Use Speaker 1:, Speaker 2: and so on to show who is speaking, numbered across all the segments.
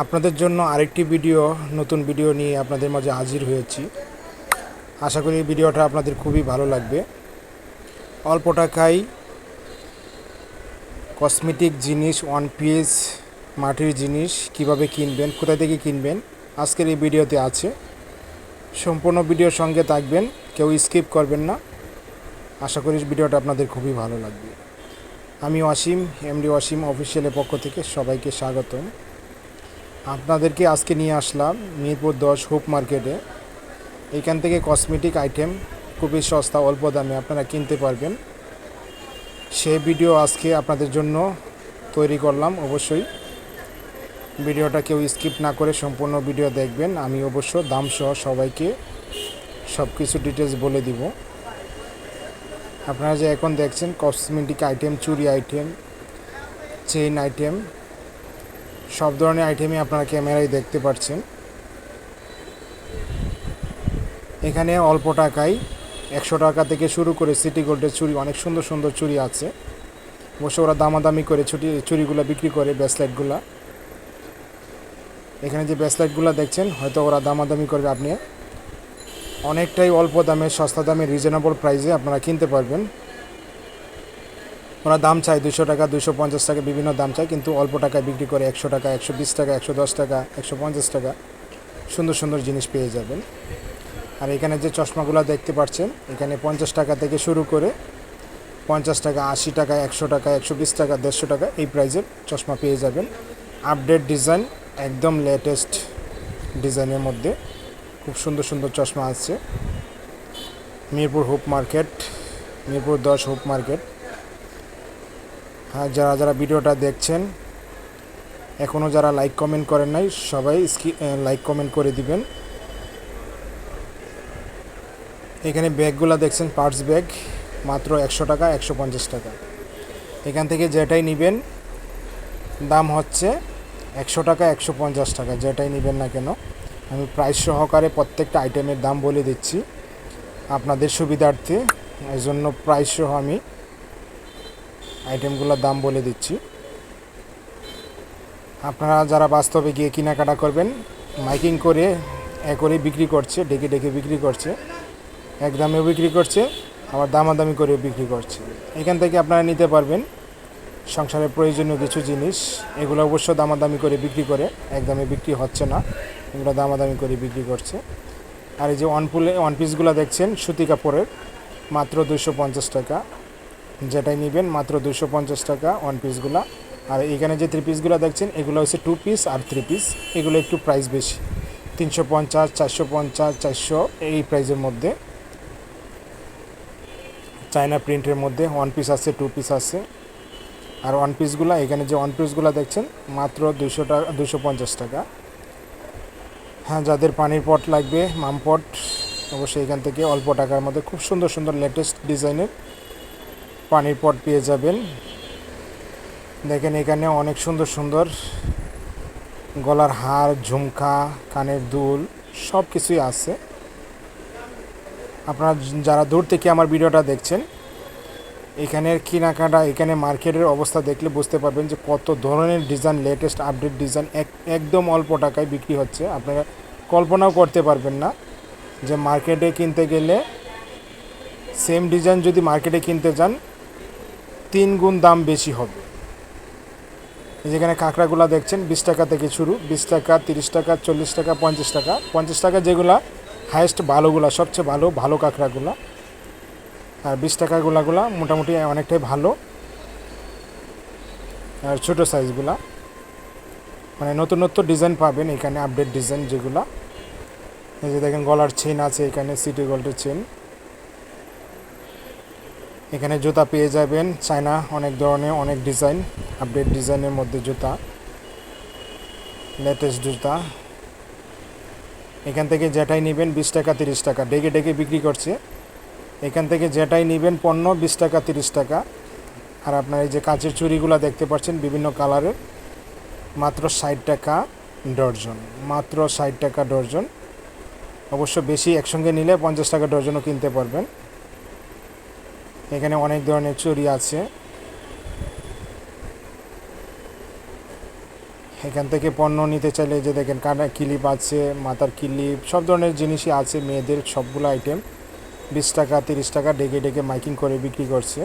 Speaker 1: আপনাদের জন্য আরেকটি ভিডিও, নতুন ভিডিও নিয়ে আপনাদের মাঝে হাজির হয়েছি। আশা করি ভিডিওটা আপনাদের খুবই ভালো লাগবে। অল্প টাকায় কসমেটিক জিনিস, ওয়ান পিস, মাটির জিনিস কীভাবে কিনবেন, কোথা থেকে কিনবেন, আজকের এই ভিডিওতে আছে। সম্পূর্ণ ভিডিওর সঙ্গে থাকবেন, কেউ স্কিপ করবেন না। আশা করি ভিডিওটা আপনাদের খুবই ভালো লাগবে। আমি অসীম এমডি অসীম অফিসিয়ালের পক্ষ থেকে সবাইকে স্বাগতম। আপনাদেরকে আজকে নিয়ে আসলাম মিরপুর দশ হুপ মার্কেটে। এখান থেকে কসমেটিক আইটেম খুবই সস্তা, অল্প দামে আপনারা কিনতে পারবেন। সেই ভিডিও আজকে আপনাদের জন্য তৈরি করলাম অবশ্যই। ভিডিওটা কেউ স্কিপ না করে সম্পূর্ণ ভিডিও দেখবেন। আমি অবশ্য দাম সহ সবাইকে সব কিছু ডিটেলস বলে দিব। আপনারা যে এখন দেখছেন কসমেটিক আইটেম চুরি আইটেম চেইন আইটেম সব ধরনের আইটেমই আপনারা ক্যামেরায় দেখতে পাচ্ছেন। এখানে অল্প টাকায় একশো টাকা থেকে শুরু করে সিটি গোল্ডের চুড়ি, অনেক সুন্দর সুন্দর চুড়ি আছে। অবশ্য ওরা দামাদামি করে ছুটি, চুড়িগুলো বিক্রি করে ব্যাসলাইটগুলো এখানে যে ব্যাসলাইটগুলো দেখছেন, হয়তো ওরা দামাদামি করবে আপনি। অনেকটাই অল্প দামে, সস্তা দামে রিজনেবল প্রাইসে আপনারা কিনতে পারবেন। ওরা দাম চায় দুশো টাকা দুশো পঞ্চাশ টাকা, বিভিন্ন দাম চায় কিন্তু অল্প টাকায় বিক্রি করে একশো টাকা, একশো বিশ টাকা, একশো দশ টাকা, একশো পঞ্চাশ টাকা সুন্দর সুন্দর জিনিস পেয়ে যাবেন। আর এখানে যে চশমাগুলো দেখতে পাচ্ছেন, এখানে পঞ্চাশ টাকা থেকে শুরু করে পঞ্চাশ টাকা, আশি টাকা, একশো টাকা, একশো বিশ টাকা, দেড়শো টাকা এই প্রাইজের চশমা পেয়ে যাবেন। আপডেট ডিজাইন একদম লেটেস্ট ডিজাইনের মধ্যে খুব সুন্দর সুন্দর চশমা আছে। মিরপুর হুপ মার্কেট, মিরপুর দশ হুপ মার্কেট। হ্যাঁ যারা যারা ভিডিওটা দেখছেন এখনও যারা লাইক কমেন্ট করেন নাই, সবাই লাইক কমেন্ট করে দিবেন। এখানে ব্যাগগুলো দেখছেন পার্টস ব্যাগ মাত্র একশো টাকা, একশো পঞ্চাশ টাকা। এখান থেকে যেটাই নেবেন, দাম হচ্ছে একশো টাকা, একশো পঞ্চাশ টাকা, যেটাই নেবেন না কেন। আমি প্রাইস সহকারে প্রত্যেকটা আইটেমের দাম বলে দিচ্ছি। আপনাদের সুবিধার্থে এই জন্য প্রাইস সহ আমি আইটেমগুলোর দাম বলে দিচ্ছি। আপনারা যারা বাস্তবে গিয়ে কেনাকাটা করবেন, মাইকিং করে এ করে বিক্রি করছে, ডেকে ডেকে বিক্রি করছে। এক দামেও বিক্রি করছে, আবার দামাদামি করে বিক্রি করছে। এখান থেকে আপনারা নিতে পারবেন সংসারের প্রয়োজনীয় কিছু জিনিস। এগুলো অবশ্য দামাদামি করে বিক্রি করে একদমে বিক্রি হচ্ছে না। এগুলো দামাদামি করে বিক্রি করছে। আর এই যে ওয়ান পুলে ওয়ান পিসগুলো দেখছেন, সুতি কাপড়ের, মাত্র দুশো পঞ্চাশ টাকা। যেটাই নেবেন মাত্র দুশো পঞ্চাশ টাকা ওয়ান পিসগুলো আর এখানে যে থ্রি পিসগুলো দেখছেন, এগুলো হচ্ছে টু পিস আর থ্রি পিস এগুলো একটু প্রাইস বেশি। তিনশো পঞ্চাশ, চারশো পঞ্চাশ, চারশো এই প্রাইসের মধ্যে। চায়না প্রিন্টের মধ্যে ওয়ান পিস আছে টু পিস আছে। আর ওয়ান পিসগুলো এখানে যে ওয়ান পিসগুলো দেখছেন, মাত্র দুশো টাকা দুশো পঞ্চাশ টাকা। হ্যাঁ যাদের পানির পট লাগবে, মাম পট অবশ্যই এখান থেকে অল্প টাকার মধ্যে, খুব সুন্দর সুন্দর লেটেস্ট ডিজাইনের পানির পট পেয়ে যাবেন। দেখেন এখানে অনেক সুন্দর সুন্দর গলার হার, ঝুমকা, কানের দুল সব কিছুই আছে। আপনারা যারা দূর থেকে আমার ভিডিওটা দেখছেন, এখানের কেনাকাটা, এখানে মার্কেটের অবস্থা দেখলে বুঝতে পারবেন যে কত ধরনের ডিজাইন লেটেস্ট আপডেট ডিজাইন এক, একদম অল্প টাকায় বিক্রি হচ্ছে। আপনারা কল্পনাও করতে পারবেন না যে মার্কেটে কিনতে গেলে সেম ডিজাইন যদি মার্কেটে কিনতে যান তিন গুণ দাম বেশি হবে। যেখানে কাঁকড়াগুলো দেখছেন, বিশ টাকা থেকে শুরু, বিশ টাকা, তিরিশ টাকা, চল্লিশ টাকা, পঞ্চাশ টাকা। পঞ্চাশ টাকা যেগুলা হায়েস্ট ভালোগুলা, সবচেয়ে ভালো ভালো কাঁকড়াগুলা আর বিশ টাকাগুলাগুলা মোটামুটি অনেকটাই ভালো। আর ছোটো সাইজগুলা মানে নতুন নতুন ডিজাইন পাবেন এখানে আপডেট ডিজাইন যেগুলা। এই যে দেখেন গলার চেন আছে এখানে সিটি গোল্ডের চেন এখানে জুতা পেয়ে যাবেন। চায়না অনেক ধরনের, অনেক ডিজাইন আপডেট ডিজাইনের মধ্যে জুতা লেটেস্ট জুতা। এখান থেকে যেটাই নেবেন বিশ টাকা, তিরিশ টাকা। ডেকে ডেকে বিক্রি করছে। এখান থেকে যেটাই নেবেন পণ্য, বিশ টাকা, তিরিশ টাকা। আর আপনার এই যে কাঁচের চুড়িগুলো দেখতে পাচ্ছেন, বিভিন্ন কালারের। মাত্র ষাট টাকা ডর্জন, মাত্র ষাট টাকা ডর্জন। অবশ্য বেশি একসঙ্গে নিলে পঞ্চাশ টাকা ডর্জনও কিনতে পারবেন। এখানে অনেক ধরনের চুরি আছে। এখান থেকে পণ্য নিতে চাইলে যে দেখেন কানের ক্লিপ আছে, মাথার ক্লিপ, সব ধরনের জিনিসই আছে, মেয়েদের সবগুলো আইটেম বিশ টাকা, তিরিশ টাকা ডেকে ডেকে মাইকিং করে বিক্রি করছে।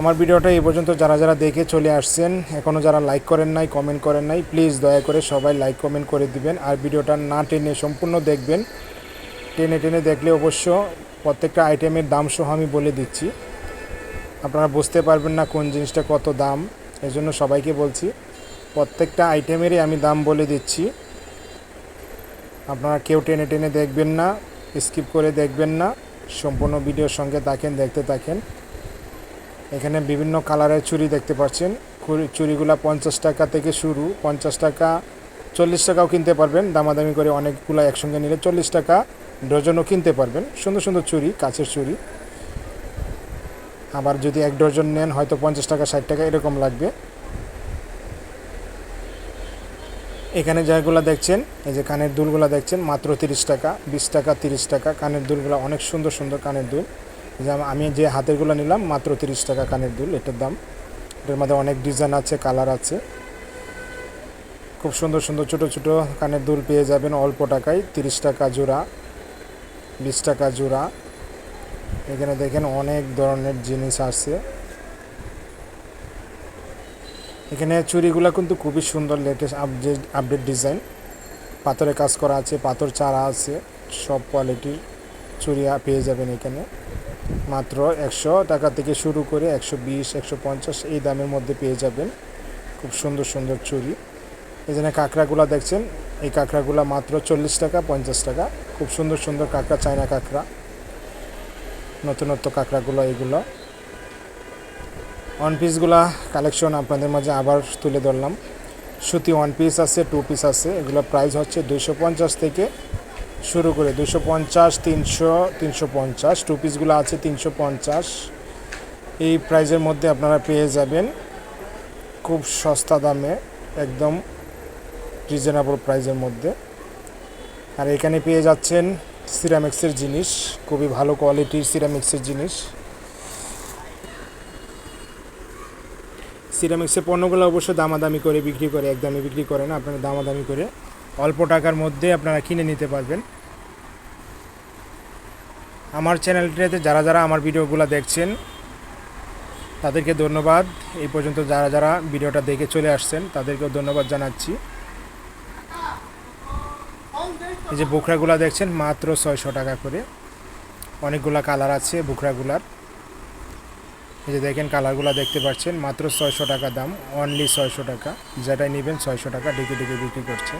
Speaker 1: আমার ভিডিওটা এই পর্যন্ত, যারা যারা দেখে চলে আসছেন এখনও যারা লাইক করেন নাই কমেন্ট করেন নাই প্লিজ দয়া করে সবাই লাইক কমেন্ট করে দিবেন। আর ভিডিওটা না টেনে সম্পূর্ণ দেখবেন। টেনে টেনে দেখলে অবশ্য প্রত্যেকটা আইটেমের দাম সহ আমি বলে দিচ্ছি। আপনারা বুঝতে পারবেন না কোন জিনিসটা কত দাম এই জন্য সবাইকে বলছি, প্রত্যেকটা আইটেমেরই আমি দাম বলে দিচ্ছি। আপনারা কেউ টেনে টেনে দেখবেন না স্কিপ করে দেখবেন না, সম্পূর্ণ ভিডিওর সঙ্গে থাকেন, দেখতে থাকেন। এখানে বিভিন্ন কালারের চুড়ি দেখতে পাচ্ছেন চুড়িগুলা পঞ্চাশ টাকা থেকে শুরু, পঞ্চাশ টাকা, চল্লিশ টাকাও কিনতে পারবেন, দামাদামি করে অনেকগুলো একসঙ্গে নিলে চল্লিশ টাকা। ডজনও কিনতে পারবেন। সুন্দর সুন্দর চুড়ি, কাছের চুড়ি। আবার যদি এক ডজন নেন, হয়তো পঞ্চাশ টাকা, ষাট টাকা, এরকম লাগবে। এখানে যেগুলো দেখছেন, এই যে কানের দুলগুলো দেখছেন, মাত্র তিরিশ টাকা, বিশ টাকা, তিরিশ টাকা, কানের দুলগুলো অনেক সুন্দর সুন্দর কানের দুল। যে আমি যে হাতেরগুলো নিলাম, মাত্র তিরিশ টাকা কানের দুল, এটার দাম। এটার মধ্যে অনেক ডিজাইন আছে, কালার আছে। খুব সুন্দর সুন্দর ছোট ছোট কানের দুল পেয়ে যাবেন অল্প টাকায়, তিরিশ টাকা জোড়া। বিশ টাকা জোড়া। এখানে দেখেন অনেক ধরনের জিনিস আছে এখানে চুড়িগুলো কিন্তু খুবই সুন্দর লেটেস্ট আপডেট আপডেট ডিজাইন পাথরে কাজ করা আছে, পাথর চারা আছে, সব কোয়ালিটির আ- পেয়ে যাবেন এখানে। মাত্র একশো টাকা থেকে শুরু করে একশো বিশ, একশো পঞ্চাশ এই দামের মধ্যে পেয়ে যাবেন। খুব সুন্দর সুন্দর চুড়ি। এখানে কাঁকড়াগুলো দেখছেন এই কাঁকড়াগুলো মাত্র চল্লিশ টাকা, পঞ্চাশ টাকা। খুব সুন্দর সুন্দর কাঁকড়া, চায়না কাঁকড়া। নতুনত্ব কাঁকড়াগুলো এগুলো। ওয়ান পিসগুলা কালেকশন আপনাদের মাঝে আবার তুলে ধরলাম। সুতি ওয়ান পিস আছে টু পিস আছে। এগুলো প্রাইস হচ্ছে দুইশো পঞ্চাশ থেকে শুরু করে দুশো পঞ্চাশ, তিনশো তিনশো পঞ্চাশ। টু পিসগুলো আছে তিনশো পঞ্চাশ। এই প্রাইজের মধ্যে আপনারা পেয়ে যাবেন খুব সস্তা দামে, একদম রিজনেবল প্রাইজের মধ্যে। আর এখানে পেয়ে যাচ্ছেন সিরামিক্সের জিনিস, খুবই ভালো কোয়ালিটির সিরামিক্সের জিনিস। সিরামিক্সের পণ্যগুলো অবশ্য দামাদামি করে বিক্রি করে, একদমই বিক্রি করে না, আপনারা দামাদামি করে অল্প টাকার মধ্যে আপনারা কিনে নিতে পারবেন। আমার চ্যানেলটিতে যারা যারা আমার ভিডিওগুলো দেখছেন, তাদেরকে ধন্যবাদ। এই পর্যন্ত যারা যারা ভিডিওটা দেখে চলে আসছেন, তাদেরকেও ধন্যবাদ জানাচ্ছি। এই যে বুকরাগুলা দেখছেন, মাত্র ছয়শো টাকা করে। অনেকগুলা কালার আছে বুকরাগুলার এই যে দেখেন কালারগুলো দেখতে পাচ্ছেন, মাত্র ছয়শো টাকা দাম অনলি ছয়শো টাকা। যেটাই নেবেন ছয়শো টাকা ডেকে ডেকে বিক্রি করছে।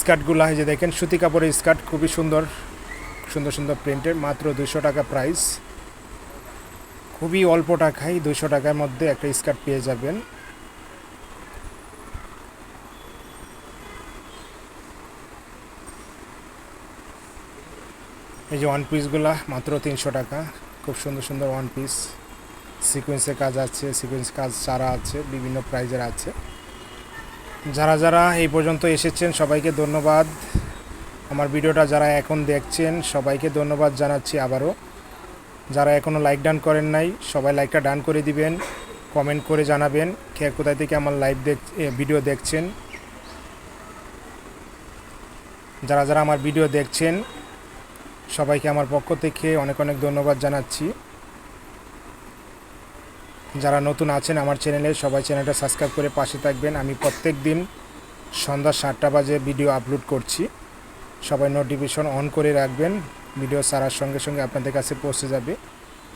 Speaker 1: স্কার্টগুলো, এই যে দেখেন, সুতি কাপড়ের স্কার্ট, খুবই সুন্দর সুন্দর সুন্দর প্রিন্টের, মাত্র দুশো টাকা প্রাইস খুবই অল্প টাকায় দুশো টাকার মধ্যে একটা স্কার্ট পেয়ে যাবেন। এই যে ওয়ান পিসগুলা মাত্র তিনশো টাকা। খুব সুন্দর সুন্দর ওয়ান পিস সিকোয়েন্সের কাজ আছে সিকোয়েন্স কাজ চারা আছে, বিভিন্ন প্রাইজের আছে। যারা যারা এই পর্যন্ত এসেছেন, সবাইকে ধন্যবাদ। আমার ভিডিওটা যারা এখন দেখছেন, সবাইকে ধন্যবাদ জানাচ্ছি আবারও। যারা এখনও লাইক ডান করেন নাই, সবাই লাইকটা ডান করে দিবেন। কমেন্ট করে জানাবেন, কে কোথায় থেকে আমার লাইভ দেখ ভিডিও দেখছেন। যারা যারা আমার ভিডিও দেখছেন সবাইকে আমার পক্ষ থেকে অনেক অনেক ধন্যবাদ জানাচ্ছি। যারা নতুন আছেন আমার চ্যানেলে, সবাই চ্যানেলটা সাবস্ক্রাইব করে পাশে থাকবেন। আমি প্রত্যেক দিন সন্ধ্যা সাতটা বাজে ভিডিও আপলোড করছি। সবাই নোটিফিকেশন অন করে রাখবেন। ভিডিও সারার সঙ্গে সঙ্গে আপনাদের কাছে পৌঁছে যাবে।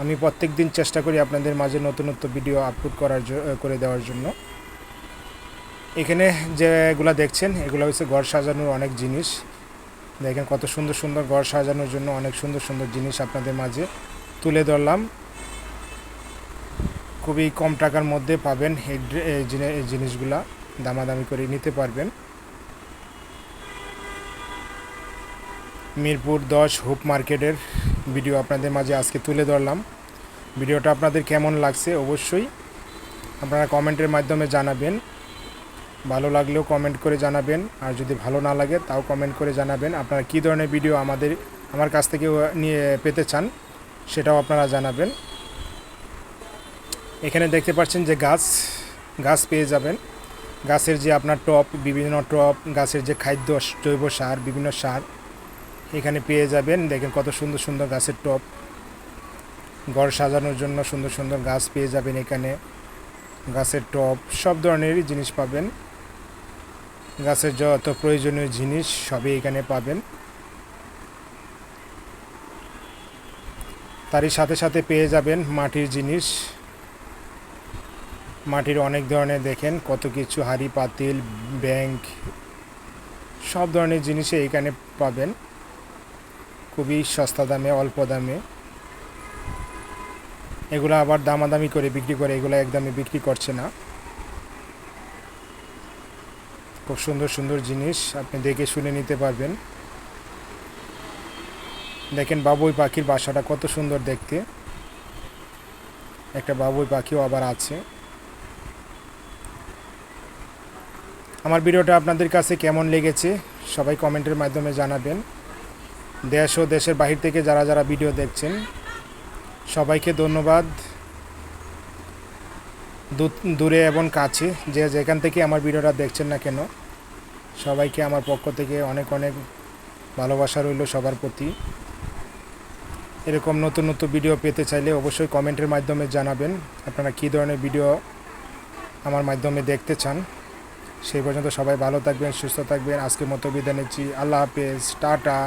Speaker 1: আমি প্রত্যেক দিন চেষ্টা করি আপনাদের মাঝে নতুনত্ব ভিডিও আপলোড করার করে দেওয়ার জন্য। এখানে যেগুলো দেখছেন, এগুলো হচ্ছে ঘর সাজানোর অনেক জিনিস। দেখেন কত সুন্দর সুন্দর ঘর সাজানোর জন্য অনেক সুন্দর সুন্দর জিনিস আপনাদের মাঝে তুলে ধরলাম। খুবই কম টাকার মধ্যে পাবেন এই জিনিসগুলা, দামাদামি করে নিতে পারবেন। মিরপুর দশ হুপ মার্কেটের ভিডিও আপনাদের মাঝে আজকে তুলে ধরলাম। ভিডিওটা আপনাদের কেমন লাগছে অবশ্যই আপনারা কমেন্টের মাধ্যমে জানাবেন। ভালো লাগলেও কমেন্ট করে জানাবেন। আর যদি ভালো না লাগে, তাও কমেন্ট করে জানাবেন। আপনারা কী ধরনের ভিডিও আমাদের, আমার কাছ থেকে নিয়ে পেতে চান, সেটাও আপনারা জানাবেন। এখানে দেখতে পাচ্ছেন যে গাছ গাছ পেয়ে যাবেন। গাছের যে আপনার টপ বিভিন্ন টপ গাছের যে খাদ্য, জৈব সার, বিভিন্ন সার, এখানে পেয়ে যাবেন। দেখেন কত সুন্দর সুন্দর গাছের টপ ঘর সাজানোর জন্য সুন্দর সুন্দর গাছ পেয়ে যাবেন এখানে। গাছের টপ সব ধরনেরই জিনিস পাবেন। গাছের যত প্রয়োজনীয় জিনিস সবই এখানে পাবেন। তারই সাথে সাথে পেয়ে যাবেন মাটির জিনিস। মাটির অনেক ধরনের দেখেন, কত কিছু, হাঁড়ি, পাতিল, ব্যাংক, সব ধরনের জিনিসই এখানে পাবেন। খুবই সস্তা দামে, অল্প দামে। এগুলো আবার দামাদামি করে বিক্রি করে, এগুলো একদমই বিক্রি করছে না। খুব সুন্দর সুন্দর জিনিস। আপনি দেখে শুনে নিতে পারবেন। দেখেন বাবুই পাখির বাসাটা কত সুন্দর দেখতে। একটা বাবুই পাখিও আবার আছে। আমার ভিডিওটা আপনাদের কাছে কেমন লেগেছে, সবাই কমেন্টের মাধ্যমে জানাবেন। দেশ ও দেশের বাহির থেকে যারা যারা ভিডিও দেখছেন, সবাইকে ধন্যবাদ। দূরে এবং কাছে, যে যেখান থেকে আমার ভিডিওটা দেখছেন না কেন, সবাইকে আমার পক্ষ থেকে অনেক অনেক ভালোবাসা রইল সবার প্রতি। এরকম নতুন নতুন ভিডিও পেতে চাইলে অবশ্যই কমেন্টের মাধ্যমে জানাবেন, আপনারা কী ধরনের ভিডিও আমার মাধ্যমে দেখতে চান। সেই পর্যন্ত সবাই ভালো থাকবেন, সুস্থ থাকবেন। আজকের মতো বিদায় নিচ্ছি। আল্লাহ হাফেজ। টাটা।